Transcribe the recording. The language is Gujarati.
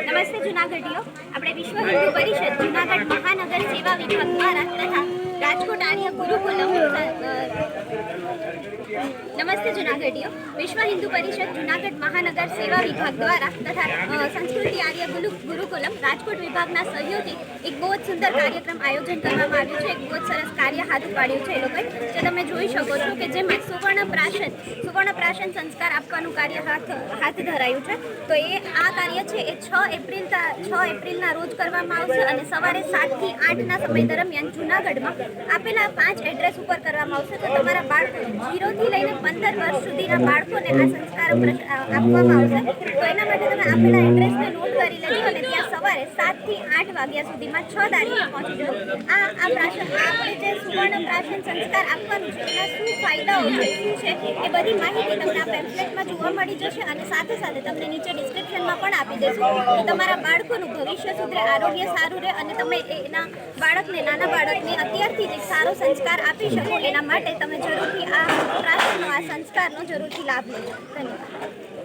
નમસ્તે જુનાગઢીઓ. આપણે વિશ્વ હિન્દુ પરિષદ જુનાગઢ મહાનગર સેવા વિભાગ દ્વારા તથા રાજકોટ આર્ય ગુરુકુલમ અ, નમસ્તે જુનાગઢીઓ. વિશ્વ હિન્દુ પરિષદ જુનાગઢ મહાનગર સેવા વિભાગ દ્વારા તથા સંસ્કૃતિ આર્ય ગુરુકુલમ રાજકોટ વિભાગના સહયોગથી એક બહુ જ સુંદર કાર્યક્રમ આયોજન કરવામાં આવ્યું છે. એક બહુ જ સરસ કાર્ય હાથ પાડ્યું છે એ લોકોએ. જે તમે જોઈ શકો છો કે જેમાં સુવર્ણ પ્રાશન સુવર્ણ પ્રાશન સંસ્કાર આપવાનું કાર્ય હાથ હાથ ધરાયું છે. તો એ આ કાર્ય છે, એ છ એપ્રિલ છ એપ્રિલના રોજ કરવામાં આવશે અને સવારે સાતથી આઠના સમય દરમિયાન જુનાગઢમાં આપેલા પાંચ એડ્રેસ ઉપર કરવામાં આવશે. તો તમારા બાળકો જીરોથી પંદર વર્ષ સુધીના બાળકોને આ સંસ્કારો આપવામાં આવશે. તો એના માટે તમે આપેલા એડ્રેસને નોટ કરી લેજો અને ત્યાં સવારે સાતથી આઠ વાગ્યા સુધીમાં છ તારીખે પહોંચી જજો આ આ પ્રાશન આપણે જે સુવર્ણ પ્રાશન સંસ્કાર આપવાનું છે, એના શું ફાયદાઓ છે એ બધી માહિતી તમને આ પેમ્ફલેટમાં જોવા મળી જશે અને સાથે સાથે તમને નીચે ડિસ્ક્રિપ્શનમાં પણ આપી દેશું કે તમારા બાળકોનું ભવિષ્ય સુધરે, આરોગ્ય સારું રહે અને તમે એના બાળકને, નાના બાળકને અત્યારથી જ સારો સંસ્કાર આપી શકો. એના માટે તમે જરૂરથી આ પ્રાશનનો આ સંસ્કારનો જરૂરથી લાભ લેજો. ધન્યવાદ.